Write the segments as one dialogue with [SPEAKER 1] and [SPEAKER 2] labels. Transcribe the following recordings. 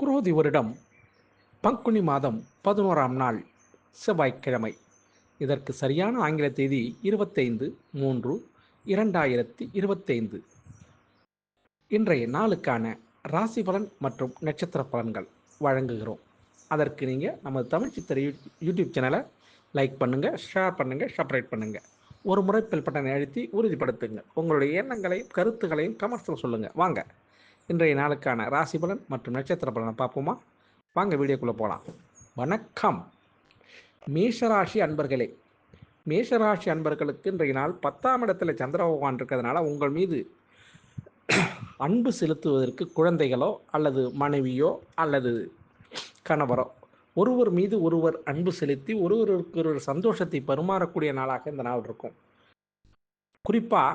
[SPEAKER 1] குரோதி வருடம் பங்குனி மாதம் பதினோராம் நாள் செவ்வாய்க்கிழமை. இதற்கு சரியான ஆங்கில தேதி இருபத்தைந்து மூன்று இரண்டாயிரத்தி இருபத்தைந்து. இன்றைய நாளுக்கான ராசி பலன் மற்றும் நட்சத்திர பலன்கள் வழங்குகிறோம். அதற்கு நீங்கள் நமது தமிழ் சித்திரை யூ யூடியூப் சேனலை லைக் பண்ணுங்கள் ஷேர் பண்ணுங்கள் சப்ஸ்கிரைப் பண்ணுங்கள் ஒரு முறை பெல் பட்டனை அழுத்தி உறுதிப்படுத்துங்க. உங்களுடைய எண்ணங்களையும் கருத்துக்களையும் கமெண்ட்ஸில் சொல்லுங்கள் வாங்க. இன்றைய நாளுக்கான ராசி பலன் மற்றும் நட்சத்திர பலனை பார்ப்போமா? வாங்க வீடியோக்குள்ளே போகலாம் வணக்கம். மேஷராசி அன்பர்களே மேஷராசி அன்பர்களுக்கு இன்றைய நாள் பத்தாம் இடத்துல சந்திர பகவான் இருக்கிறதுனால உங்கள் மீது அன்பு செலுத்துவதற்கு குழந்தைகளோ அல்லது மனைவியோ அல்லது கணவரோ ஒருவர் மீது ஒருவர் அன்பு செலுத்தி ஒருவருக்கு ஒருவர் சந்தோஷத்தை பரிமாறக்கூடிய நாளாக இந்த நாள் இருக்கும். குறிப்பாக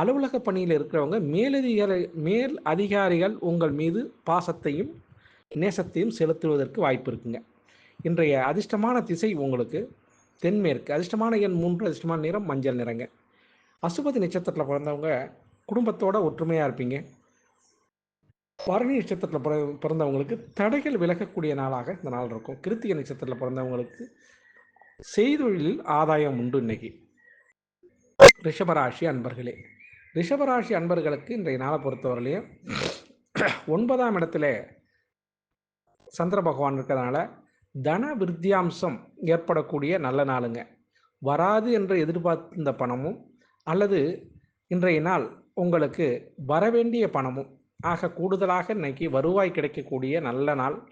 [SPEAKER 1] அலுவலக பணியில் இருக்கிறவங்க மேலதிகாரி மேல் அதிகாரிகள் உங்கள் மீது பாசத்தையும் நேசத்தையும் செலுத்துவதற்கு வாய்ப்பு இருக்குங்க. இன்றைய அதிர்ஷ்டமான திசை உங்களுக்கு தென்மேற்கு. அதிர்ஷ்டமான எண் மூன்று அதிர்ஷ்டமான நிறம் மஞ்சள் நிறங்க. அசுபதி நட்சத்திரத்தில் பிறந்தவங்க குடும்பத்தோட ஒற்றுமையாக இருப்பீங்க. பரணி நட்சத்திரத்தில் பிற பிறந்தவங்களுக்கு தடைகள் விலகக்கூடிய நாளாக இந்த நாள் இருக்கும். கிருத்திகை நட்சத்திரத்தில் பிறந்தவங்களுக்கு செய்தொழிலில் ஆதாயம் உண்டு இன்னைக்கு. ரிஷபராசி அன்பர்களே. ரிஷபராசி அன்பர்களுக்கு இன்றைய நாளை பொறுத்தவரையிலையும் ஒன்பதாம் இடத்துல சந்திர பகவான் இருக்கிறதுனால தன விருத்தியாம்சம் ஏற்படக்கூடிய நல்ல நாளுங்க. வராது என்று எதிர்பார்த்த பணமும் அல்லது இன்றைய நாள் உங்களுக்கு வரவேண்டிய பணமும் ஆக கூடுதலாக இன்னைக்கு வருவாய் கிடைக்கக்கூடிய நல்ல நாள்.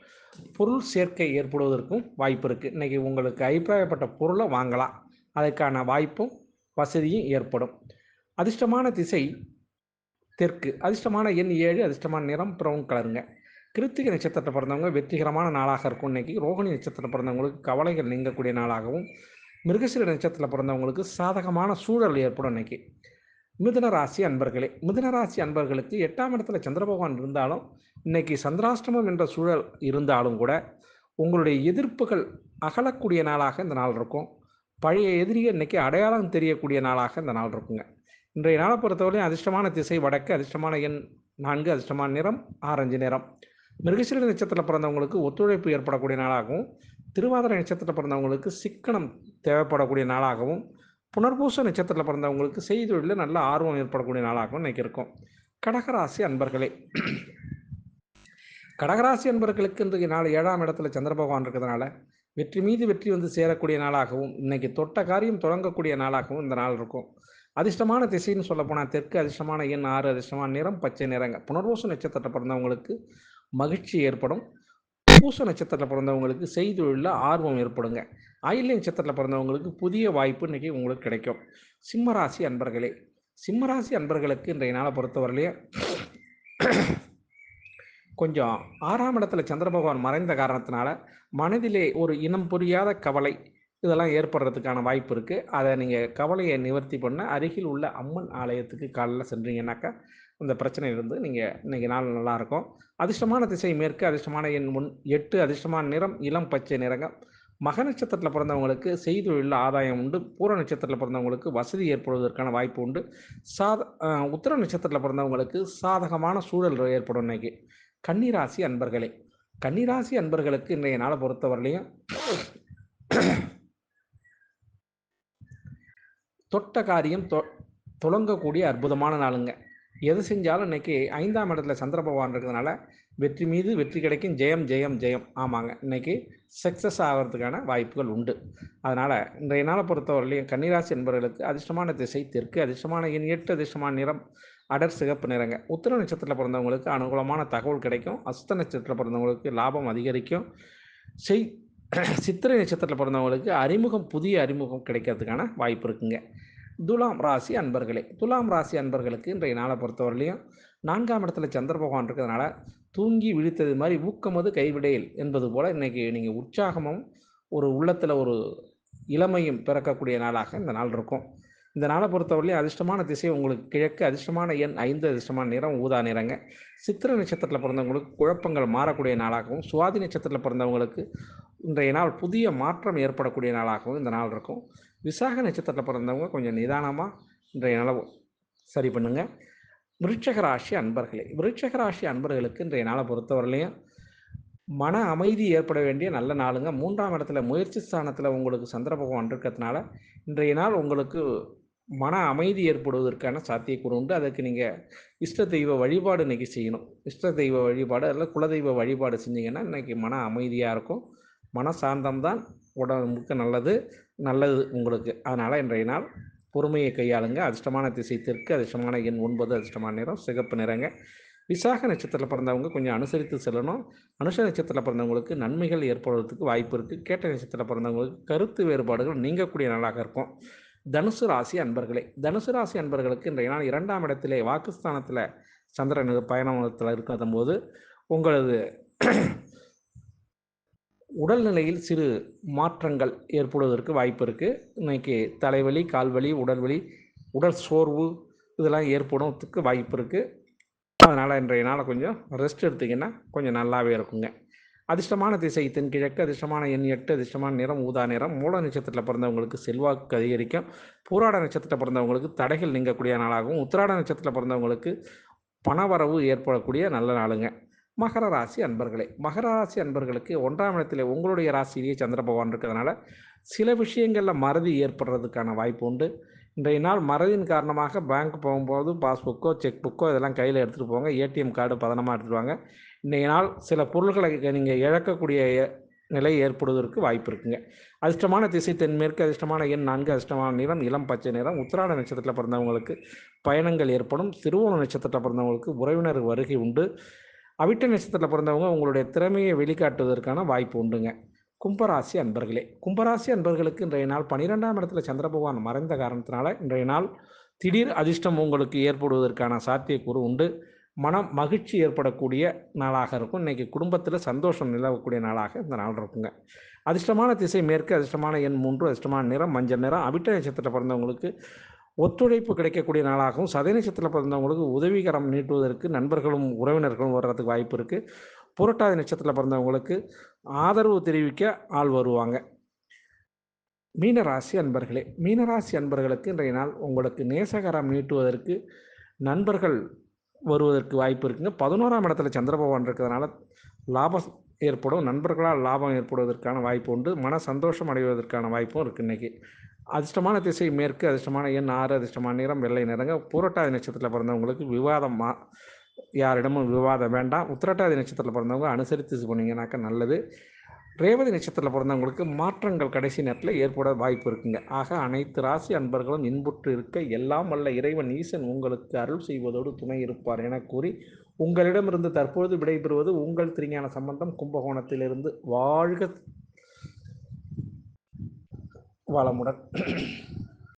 [SPEAKER 1] பொருள் சேர்க்கை ஏற்படுவதற்கும் வாய்ப்பு இருக்குது இன்றைக்கி உங்களுக்கு அபிப்பிராயப்பட்ட பொருளை வாங்கலாம். அதுக்கான வாய்ப்பும் வசதியும் ஏற்படும். அதிர்ஷ்டமான திசை தெற்கு. அதிர்ஷ்டமான எண் ஏழு அதிர்ஷ்டமான நிறம் ப்ரௌன் கலருங்க கிருத்திகை நட்சத்திரத்தை பிறந்தவங்க வெற்றிகரமான நாளாக இருக்கும் இன்னைக்கு. ரோகிணி நட்சத்திரத்தில் பிறந்தவங்களுக்கு கவலைகள் நீங்கக்கூடிய நாளாகவும் மிருகசீர நட்சத்திரத்தில் பிறந்தவங்களுக்கு சாதகமான சூழல் ஏற்படும் இன்னைக்கு. மிதுன ராசி அன்பர்களே மிதுன ராசி அன்பர்களுக்கு எட்டாம் இடத்துல சந்திர பகவான் இருந்தாலும் இன்னைக்கு சந்திராஷ்டமம் என்ற சூழல் இருந்தாலும் கூட உங்களுடைய எதிர்ப்புகள் அகலக்கூடிய நாளாக இந்த நாள் இருக்கும். பழைய எதிரியை இன்னைக்கு அடையாளம் தெரியக்கூடிய நாளாக இந்த நாள் இருக்குங்க. இன்றைய நாளை பொறுத்தவரையும் அதிர்ஷ்டமான திசை வடக்கு அதிர்ஷ்டமான எண் நான்கு அதிர்ஷ்டமான நிறம் ஆரஞ்சு நிறம். மிருகசீர நட்சத்திரத்தில் பிறந்தவங்களுக்கு ஒத்துழைப்பு ஏற்படக்கூடிய நாளாகவும் திருவாதிரை நட்சத்திரத்தில் பிறந்தவங்களுக்கு சிக்கனம் தேவைப்படக்கூடிய நாளாகவும் புனர்பூச நட்சத்திரத்தில் பிறந்தவங்களுக்கு செய்தொழிலில் நல்ல ஆர்வம் ஏற்படக்கூடிய நாளாகவும் இன்னைக்கு இருக்கும். கடகராசி அன்பர்களே கடகராசி அன்பர்களுக்கு இன்றைக்கு நாலு ஏழாம் இடத்துல சந்திர பகவான் இருக்கிறதுனால வெற்றி மீது வெற்றி வந்து சேரக்கூடிய நாளாகவும் இன்னைக்கு தொட்ட காரியம் தொடங்கக்கூடிய நாளாகவும் இந்த நாள் இருக்கும். அதிர்ஷ்டமான திசைன்னு சொல்ல போனால் தெற்கு அதிர்ஷ்டமான எண் ஆறு அதிர்ஷ்டமான நிறம் பச்சை நிறங்க. புனர்வோச நட்சத்திரத்தில் பிறந்தவங்களுக்கு மகிழ்ச்சி ஏற்படும். பூச நட்சத்திரத்தில் பிறந்தவங்களுக்கு செய்தொழிலில் ஆர்வம் ஏற்படுங்க. ஆயில்ய நட்சத்திரத்தில் பிறந்தவங்களுக்கு புதிய வாய்ப்பு இன்றைக்கி உங்களுக்கு கிடைக்கும். சிம்மராசி அன்பர்களே சிம்மராசி அன்பர்களுக்கு இன்றைய நாளை பொறுத்தவரையிலேயே கொஞ்சம் ஆறாம் இடத்துல சந்திர பகவான் மறைந்த காரணத்தினால மனதிலே ஒரு இனம் புரியாத கவலை இதெல்லாம் ஏற்படுறதுக்கான வாய்ப்பு இருக்குது அதை நீங்கள் கவலையை நிவர்த்தி பண்ண அருகில் உள்ள அம்மன் ஆலயத்துக்கு காலையில் சென்றீங்கன்னாக்கா அந்த பிரச்சனையிலிருந்து நீங்கள் இன்றைக்கி நாள் நல்லாயிருக்கும் அதிர்ஷ்டமான திசை மேற்கு அதிர்ஷ்டமான எண் முன் எட்டு அதிர்ஷ்டமான நிறம் இளம் பச்சை நிறங்க மக நட்சத்திரத்தில் பிறந்தவங்களுக்கு செய்தொழில் ஆதாயம் உண்டு. பூர நட்சத்திரத்தில் பிறந்தவங்களுக்கு வசதி ஏற்படுவதற்கான வாய்ப்பு உண்டு. சாத உத்தர நட்சத்திரத்தில் பிறந்தவங்களுக்கு சாதகமான சூழல் ஏற்படும் இன்னைக்கு. கன்னிராசி அன்பர்களே. கன்னிராசி அன்பர்களுக்கு இன்றைய நாளை பொறுத்தவரையிலையும் தொட்ட காரியம் தொ தொடங்கக்கூடிய அற்புதமான நாளுங்க. எது செஞ்சாலும் இன்னைக்கு ஐந்தாம் இடத்துல சந்திர பகவான் இருக்கிறதுனால வெற்றி மீது வெற்றி கிடைக்கும். ஜெயம் ஜெயம் ஜெயம் ஆமாங்க. இன்னைக்கு சக்ஸஸ் ஆகிறதுக்கான வாய்ப்புகள் உண்டு. அதனால் இன்றைய நாளை பொறுத்தவரையிலையும் கன்னிராசி என்பவர்களுக்கு அதிர்ஷ்டமான திசை தெற்கு அதிர்ஷ்டமான எண் எட்டு அதிர்ஷ்டமான நிறம் அடர் சிகப்பு நிறங்க. உத்திர நட்சத்திரத்தில் பிறந்தவங்களுக்கு அனுகூலமான தகவல் கிடைக்கும். அஸ்த நட்சத்திரத்தில் பிறந்தவங்களுக்கு லாபம் அதிகரிக்கும். செய் சித்திரை நட்சத்திரத்தில் பிறந்தவங்களுக்கு அறிமுகம் புதிய அறிமுகம் கிடைக்கிறதுக்கான வாய்ப்பு இருக்குங்க. துலாம் ராசி அன்பர்களே துலாம் ராசி அன்பர்களுக்கு இன்றைய நாளை பொறுத்தவரையிலையும் நான்காம் இடத்துல சந்திர பகவான் இருக்கிறதுனால தூங்கி விழித்தது மாதிரி ஊக்கமது கைவிடையில் என்பது போல் இன்றைக்கி நீங்கள் உற்சாகமும் ஒரு உள்ளத்தில் ஒரு இளமையும் பிறக்கக்கூடிய நாளாக இந்த நாள் இருக்கும். இந்த நாளை பொறுத்தவரையிலையும் அதிர்ஷ்டமான திசை உங்களுக்கு கிழக்கு அதிர்ஷ்டமான எண் ஐந்து அதிர்ஷ்டமான நிறம் ஊதா நிறங்க. சித்திர நட்சத்திரத்தில் பிறந்தவங்களுக்கு குழப்பங்கள் மாறக்கூடிய நாளாகவும் சுவாதி நட்சத்திரத்தில் பிறந்தவங்களுக்கு இன்றைய நாள் புதிய மாற்றம் ஏற்படக்கூடிய நாளாகவும் இந்த நாள் இருக்கும். விசாக நட்சத்திரத்தில் பிறந்தவங்க கொஞ்சம் நிதானமாக இன்றைய நாளை சரி பண்ணுங்கள் விருட்சக ராசி அன்பர்களே விருட்சக ராசி அன்பர்களுக்கு இன்றைய நாளை பொறுத்தவரையிலையும் மன அமைதி ஏற்பட வேண்டிய நல்ல நாளுங்க. மூன்றாம் இடத்துல முயற்சி ஸ்தானத்தில் உங்களுக்கு சந்திர பகவான் இருக்கிறதுனால இன்றைய நாள் உங்களுக்கு மன அமைதி ஏற்படுவதற்கான சாத்தியக்கூறு உண்டு. அதுக்கு நீங்கள் இஷ்ட தெய்வ வழிபாடு இன்றைக்கி செய்யணும். இஷ்ட தெய்வ வழிபாடு அதில் குலதெய்வ வழிபாடு செஞ்சீங்கன்னா இன்றைக்கி மன அமைதியாக இருக்கும். மன சாந்தம் தான் உடம்புக்கு நல்லது நல்லது உங்களுக்கு. அதனால் இன்றைய நாள் பொறுமையை கையாளுங்க. அதிர்ஷ்டமான திசை தெற்கு அதிர்ஷ்டமான எண் ஒன்பது அதிர்ஷ்டமான நிறம் சிகப்பு நிறங்க. விசாக நட்சத்திரத்தில் பிறந்தவங்க கொஞ்சம் அனுசரித்து செல்லணும். அனுஷ நட்சத்திரத்தில் பிறந்தவங்களுக்கு நன்மைகள் ஏற்படுறதுக்கு வாய்ப்பு இருக்குது கேட்ட நட்சத்திரத்தில் பிறந்தவங்களுக்கு கருத்து வேறுபாடுகள் நீங்கக்கூடிய நாளாக இருக்கும். தனுசு ராசி அன்பர்களே தனுசு ராசி அன்பர்களுக்கு இன்றைய நாள் இரண்டாம் இடத்திலே வாக்குஸ்தானத்தில் சந்திரன் பயணத்தில் இருக்கிற போது உங்களது உடல்நிலையில் சிறு மாற்றங்கள் ஏற்படுவதற்கு வாய்ப்பு இருக்குது இன்றைக்கி தலைவலி கால்வலி உடல்வலி உடல் சோர்வு இதெல்லாம் ஏற்படுறதுக்கு வாய்ப்பு இருக்குது அதனால் இன்றைய நாளை கொஞ்சம் ரெஸ்ட் எடுத்திங்கன்னா கொஞ்சம் நல்லாவே இருக்குங்க. அதிர்ஷ்டமான திசை தென்கிழக்கு அதிர்ஷ்டமான எண் எட்டு அதிர்ஷ்டமான நிறம் ஊதா நிறம் மூல நட்சத்திரத்தில் பிறந்தவங்களுக்கு செல்வாக்கு அதிகரிக்கும். பூராட நட்சத்திரத்தில் பிறந்தவங்களுக்கு தடைகள் நீங்கக்கூடிய நாளாகவும் உத்திராட நட்சத்திரத்தில் பிறந்தவங்களுக்கு பணவரவு ஏற்படக்கூடிய நல்ல நாளுங்க. மகர ராசி அன்பர்களே மகர ராசி அன்பர்களுக்கு ஒன்றாம் இடத்துல உங்களுடைய ராசியிலேயே சந்திர பகவான் இருக்கிறதுனால சில விஷயங்களில் மறதி ஏற்படுறதுக்கான வாய்ப்பு உண்டு. இன்றைய நாள் மறதியின் காரணமாக பேங்க் போகும்போது பாஸ்புக்கோ செக் புக்கோ இதெல்லாம் கையில் எடுத்துகிட்டு போங்க. ஏடிஎம் கார்டு பதனமாக எடுத்துகிட்டு வாங்க. இன்றைய நாள் சில பொருள்களை நீங்கள் இழக்கக்கூடிய நிலை ஏற்படுவதற்கு வாய்ப்பு இருக்குங்க. அதிர்ஷ்டமான திசை தென்மேற்கு அதிர்ஷ்டமான எண் நான்கு அதிர்ஷ்டமான நிறம் இளம் பச்சை நிறம் உத்திராட நட்சத்திரத்தில் பிறந்தவங்களுக்கு பயணங்கள் ஏற்படும். திருவோண நட்சத்திரத்தில் பிறந்தவங்களுக்கு உறவினர் வருகை உண்டு. அவிட்ட நட்சத்திரத்தில் பிறந்தவங்க உங்களுடைய திறமையை வெளிக்காட்டுவதற்கான வாய்ப்பு உண்டுங்க. கும்பராசி அன்பர்களே கும்பராசி அன்பர்களுக்கு இன்றைய நாள் பன்னிரெண்டாம் இடத்துல சந்திர பகவான் மறைந்த காரணத்தினால இன்றைய நாள் திடீர் அதிர்ஷ்டம் உங்களுக்கு ஏற்படுவதற்கான சாத்தியக்கூறு உண்டு. மனம் மகிழ்ச்சி ஏற்படக்கூடிய நாளாக இருக்கும். இன்றைக்கி குடும்பத்தில் சந்தோஷம் நிலவக்கூடிய நாளாக இந்த நாள் இருக்குங்க. அதிர்ஷ்டமான திசை மேற்கு அதிர்ஷ்டமான எண் மூன்று அதிர்ஷ்டமான நிறம் மஞ்சள் நிறம் அவிட்ட நட்சத்திரத்தில் பிறந்தவங்களுக்கு ஒத்துழைப்பு கிடைக்கக்கூடிய நாளாகவும் சதய நட்சத்திரத்தில் பிறந்தவங்களுக்கு உதவிகரம் நீட்டுவதற்கு நண்பர்களும் உறவினர்களும் வர்றதுக்கு வாய்ப்பு இருக்குது புரட்டாதி நட்சத்திரத்தில் பிறந்தவங்களுக்கு ஆதரவு தெரிவிக்க ஆள் வருவாங்க. மீனராசி அன்பர்களே மீனராசி அன்பர்களுக்கு இன்றைய நாள் உங்களுக்கு நேசகரம் நீட்டுவதற்கு நண்பர்கள் வருவதற்கு வாய்ப்பு இருக்குங்க. பதினோராம் இடத்துல சந்திர பகவான் இருக்கிறதுனால லாபம் ஏற்படும். நண்பர்களால் லாபம் ஏற்படுவதற்கான வாய்ப்பு உண்டு. மன சந்தோஷம் அடைவதற்கான வாய்ப்பும் இருக்குது இன்றைக்கி அதிர்ஷ்டமான திசை மேற்கு அதிர்ஷ்டமான எண் ஆறு அதிர்ஷ்டமான நிறம் வெள்ளை நிறங்க பூரட்டாதி நட்சத்திரத்தில் பிறந்தவங்களுக்கு விவாதம் மா யாரிடமும் விவாதம் வேண்டாம். உத்திரட்டாதி நட்சத்திரத்தில் பிறந்தவங்க அனுசரித்து போனீங்கன்னாக்கா நல்லது. ரேவதி நட்சத்திரத்தில் பிறந்தவங்களுக்கு மாற்றங்கள் கடைசி நேரத்தில் ஏற்பட வாய்ப்பு இருக்குங்க. ஆக அனைத்து ராசி அன்பர்களும் இன்புற்று இருக்க எல்லாம் வல்ல இறைவன் ஈசன் உங்களுக்கு அருள் செய்வதோடு துணை இருப்பார் என கூறி உங்களிடமிருந்து தற்பொழுது விடைபெறுவது உங்கள் திருஞான சம்பந்தம் கும்பகோணத்திலிருந்து வாழ்க வளமுடன்.